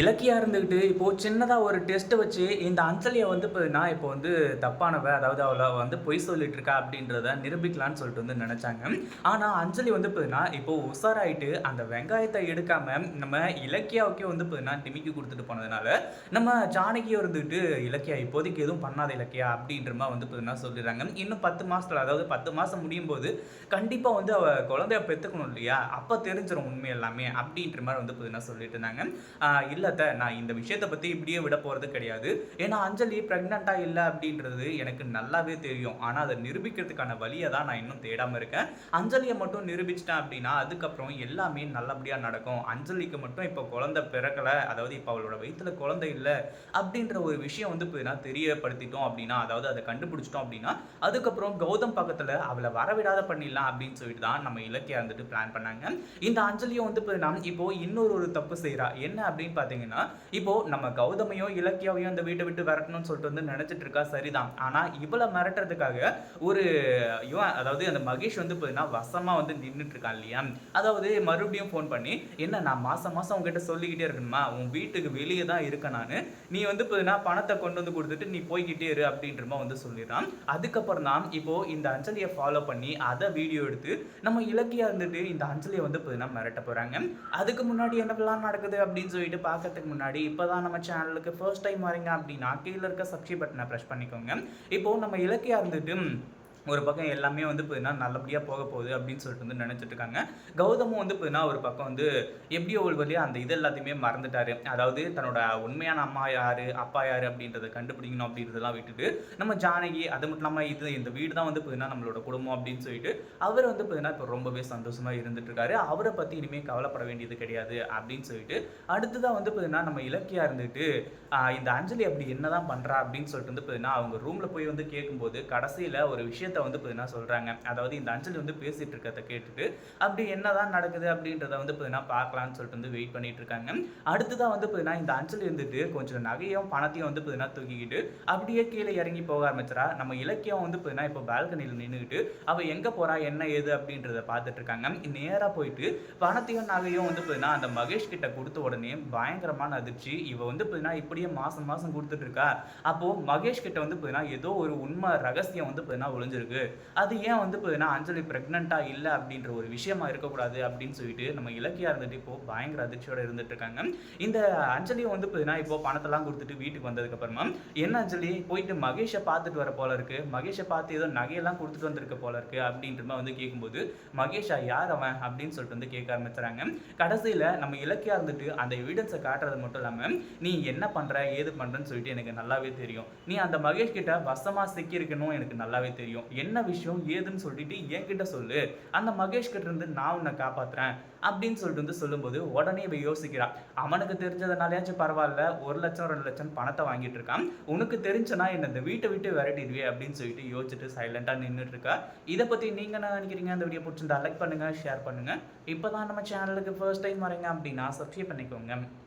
இலக்கியாக இருந்துக்கிட்டு இப்போது சின்னதாக ஒரு டெஸ்ட்டு வச்சு இந்த அஞ்சலியை வந்து இப்போ நான் இப்போ வந்து தப்பானவ அதாவது அவளை வந்து பொய் சொல்லிட்டு இருக்கா அப்படின்றத நிரூபிக்கலான்னு சொல்லிட்டு வந்து நினச்சாங்க. ஆனால் அஞ்சலி வந்து இப்போ இப்போ உஷாராயிட்டு அந்த வெங்காயத்தை எடுக்காமல் நம்ம இலக்கியாவுக்கே வந்து இப்போ டிமிக்கி கொடுத்துட்டு போனதுனால நம்ம ஜானகியை இருந்துக்கிட்டு இலக்கியா இப்போதைக்கு எதுவும் பண்ணாத இலக்கியா? அப்படின்ற மாதிரி வந்து இப்போ சொல்லிடுறாங்க. இன்னும் பத்து மாதத்தில் அதாவது பத்து மாதம் முடியும் போது கண்டிப்பாக வந்து அவள் குழந்தைய பெற்றுக்கணும் இல்லையா? அப்போ தெரிஞ்சிடும் உண்மை எல்லாமே அப்படின்ற மாதிரி வந்து இப்போ சொல்லிட்டு இருந்தாங்க. இல்லை இல்லத்த நான் இந்த விஷயத்தை பற்றி இப்படியே விட போகிறது கிடையாது. ஏன்னா அஞ்சலி ப்ரெக்னெண்ட்டாக இல்லை அப்படின்றது எனக்கு நல்லாவே தெரியும். ஆனால் அதை நிரூபிக்கிறதுக்கான வழியை தான் நான் இன்னும் தேடாமல் இருக்கேன். அஞ்சலியை மட்டும் நிரூபிச்சிட்டேன் அப்படின்னா அதுக்கப்புறம் எல்லாமே நல்லபடியாக நடக்கும். அஞ்சலிக்கு மட்டும் இப்போ குழந்தை பிறக்கலை அதாவது இப்போ அவளோட வயிற்றில் குழந்தை இல்லை அப்படின்ற ஒரு விஷயம் வந்து இப்போ நான் தெரியப்படுத்திட்டோம் அப்படின்னா அதாவது அதை கண்டுபிடிச்சிட்டோம் அப்படின்னா அதுக்கப்புறம் கௌதம் பக்கத்தில் அவளை வரவிடாத பண்ணிடலாம் அப்படின்னு சொல்லிட்டு தான் நம்ம இலக்கியா இருந்துட்டு பிளான் பண்ணாங்க. இந்த அஞ்சலியும் வந்து இப்போ நான் இப்போ இன்னொரு ஒரு தப்பு செய்கிறா என்ன அப்படின்னு பார்த்தீங்கன்னா இப்போ நம்ம கௌதமையும் இலக்கியாவையும் அந்த வீட்டை விட்டு விரட்டணும்னு சொல்லிட்டு வந்து நினைச்சிட்டு இருக்கா சரிதான். ஆனால் இவளை மிரட்டுறதுக்காக ஒரு இவன் அதாவது அந்த மகேஷ் வந்து பார்த்தீங்கன்னா வசமாக வந்து நின்றுட்டு இருக்கான் இல்லையா? அதாவது மறுபடியும் ஃபோன் பண்ணி என்ன நான் மாசம் மாசம் உங்ககிட்ட சொல்லிக்கிட்டே இருக்கணுமா? உன் வீட்டுக்கு வெளியே தான் இருக்கேன் நான். நீ வந்து பார்த்தீங்கன்னா பணத்தை கொண்டு வந்து கொடுத்துட்டு நீ போய்கிட்டே இரு அப்படின்ற மாதிரி வந்து சொல்லிடுறான். அதுக்கப்புறம் தான் இப்போ இந்த அஞ்சலியை ஃபாலோ பண்ணி அதை வீடியோ எடுத்து நம்ம இலக்கியா இருந்துட்டு இந்த அஞ்சலியை வந்து பார்த்தீங்கன்னா மிரட்ட போறாங்க. அதுக்கு முன்னாடி என்னெல்லாம் நடக்குது அப்படின்னு சொல்லிட்டு பார்க்கறதுக்கு முன்னாடி இப்போதான் நம்ம சேனலுக்கு ஃபர்ஸ்ட் டைம் வரீங்க அப்படின்னா கீழே இருக்க சப்ஸ்கிரைப் பட்டனை ப்ரெஸ் பண்ணிக்கோங்க. இப்போ நம்ம இலக்கியா இருந்துட்டு ஒரு பக்கம் எல்லாமே வந்து பார்த்தீங்கன்னா நல்லபடியாக போக போகுது அப்படின்னு சொல்லிட்டு வந்து நினச்சிட்டு இருக்காங்க. கௌதமும் வந்து பார்த்தீங்கன்னா ஒரு பக்கம் வந்து எப்படியோ ஒரு வழியாக அந்த இது எல்லாத்தையுமே மறந்துட்டாரு. அதாவது தன்னோட உண்மையான அம்மா யார் அப்பா யார் அப்படின்றத கண்டுபிடிக்கணும் அப்படின்றதெல்லாம் விட்டுட்டு நம்ம ஜானகி அது மட்டும் இல்லாமல் இது இந்த வீடு தான் வந்து பார்த்தீங்கன்னா நம்மளோட குடும்பம் அப்படின்னு சொல்லிட்டு அவர் வந்து பார்த்தீங்கன்னா இப்போ ரொம்பவே சந்தோஷமாக இருந்துட்டு இருக்காரு. அவரை பற்றி இனிமேல் கவலைப்பட வேண்டியது கிடையாது அப்படின்னு சொல்லிட்டு அடுத்ததாக வந்து பார்த்தீங்கன்னா நம்ம இலக்கியா இருந்துட்டு இந்த அஞ்சலி அப்படி என்னதான் பண்றா அப்படின்னு சொல்லிட்டு வந்து பார்த்தீங்கன்னா அவங்க ரூம்ல போய் வந்து கேட்கும்போது கடைசியில் ஒரு விஷயத்த வந்து பார்த்தீங்கன்னா சொல்றாங்க? அதாவது இந்த அஞ்சலி வந்து பேசிட்டு இருக்கிறத கேட்டுட்டு அப்படி என்னதான் நடக்குது அப்படின்றத வந்து பார்த்தீங்கன்னா பார்க்கலாம்னு சொல்லிட்டு வந்து வெயிட் பண்ணிட்டு இருக்காங்க. அடுத்ததான் வந்து பார்த்தீங்கன்னா இந்த அஞ்சலி இருந்துட்டு கொஞ்சம் நகையும் பணத்தையும் வந்து பார்த்தீங்கன்னா தூக்கிக்கிட்டு அப்படியே கீழே இறங்கி போக ஆரம்பிச்சிடா நம்ம இலக்கியம் வந்து பார்த்தீங்கன்னா இப்போ பால்கனியில் நின்றுக்கிட்டு அவள் எங்கே போறா என்ன ஏது அப்படின்றத பார்த்துட்டு இருக்காங்க. நேராக போயிட்டு பணத்தையும் நகையும் வந்து பார்த்தீங்கன்னா அந்த மகேஷ் கிட்ட கொடுத்த உடனே பயங்கரமான அதிர்ச்சி. இவ வந்து பார்த்தீங்கன்னா இப்படியே மாசம் மாசம் கொடுத்துட்டு இருக்கா. அப்போ மகேஷ் கிட்ட வந்து பார்த்தீங்கன்னா ஏதோ ஒரு உண்மை ரகசியம் வந்து பார்த்தீங்கன்னா ஒளிஞ்சிருக்கு. அது ஏன் வந்து பார்த்தீங்கன்னா அஞ்சலி ப்ரெக்னெண்ட்டாக இல்லை அப்படின்ற ஒரு விஷயமா இருக்கக்கூடாது அப்படின்னு சொல்லிட்டு நம்ம இலக்கியா இருந்துட்டு இப்போ பயங்கர அதிர்ச்சியோட இருந்துட்டு இருக்காங்க. இந்த அஞ்சலியும் வந்து பார்த்தீங்கன்னா இப்போ பணத்தெல்லாம் கொடுத்துட்டு வீட்டுக்கு வந்ததுக்கு அப்புறமா என்ன அஞ்சலி? போயிட்டு மகேஷை பார்த்துட்டு வர போல இருக்கு. மகேஷை பார்த்து ஏதோ நகையெல்லாம் கொடுத்துட்டு வந்திருக்க போல இருக்கு அப்படின்ற மாதிரி வந்து கேட்கும்போது மகேஷா யார் அவன் அப்படின்னு சொல்லிட்டு வந்து கேட்க ஆரம்பிச்சுறாங்க கடைசியில நம்ம இலக்கியா இருந்துட்டு அந்த எவிடன்ஸை காட்டுறது மட்டும் இல்லாம நீ என்ன பண்ற? ஏது பண்றன்னு சொல்லிட்டு எனக்கு நல்லாவே தெரியும். நீ அந்த மகேஷ் கிட்ட வசமா சிக்கியிருக்கணும் எனக்கு நல்லாவே தெரியும். என்ன விஷயம் ஏதுன்னு சொல்லிட்டு என்கிட்ட சொல்லு. அந்த மகேஷ் கிட்ட இருந்து நான் உன்னை காப்பாத்துறேன் அப்படின்னு சொல்லிட்டு வந்து சொல்லும்போது உடனே இவ யோசிக்கிறான் அவனுக்கு தெரிஞ்சதுனாலயாச்சும் பரவாயில்ல ஒரு லட்சம் ரெண்டு லட்சம் பணத்தை வாங்கிட்டு இருக்கான். உனக்கு தெரிஞ்சனா என்ன இந்த வீட்டை விட்டு விரட்டிடுவே அப்படின்னு சொல்லிட்டு யோசிச்சுட்டு சைலண்டா நின்றுட்டு இருக்கா. இதை பத்தி நீங்க என்ன நினைக்கிறீங்க? அந்த வீடியோ பிடிச்சிருந்தா லைக் பண்ணுங்க ஷேர் பண்ணுங்க. இப்போதான் நம்ம சேனலுக்கு ஃபர்ஸ்ட் டைம் வரீங்க அப்படின்னா சப்ஸ்கிரைப் பண்ணிக்கோங்க.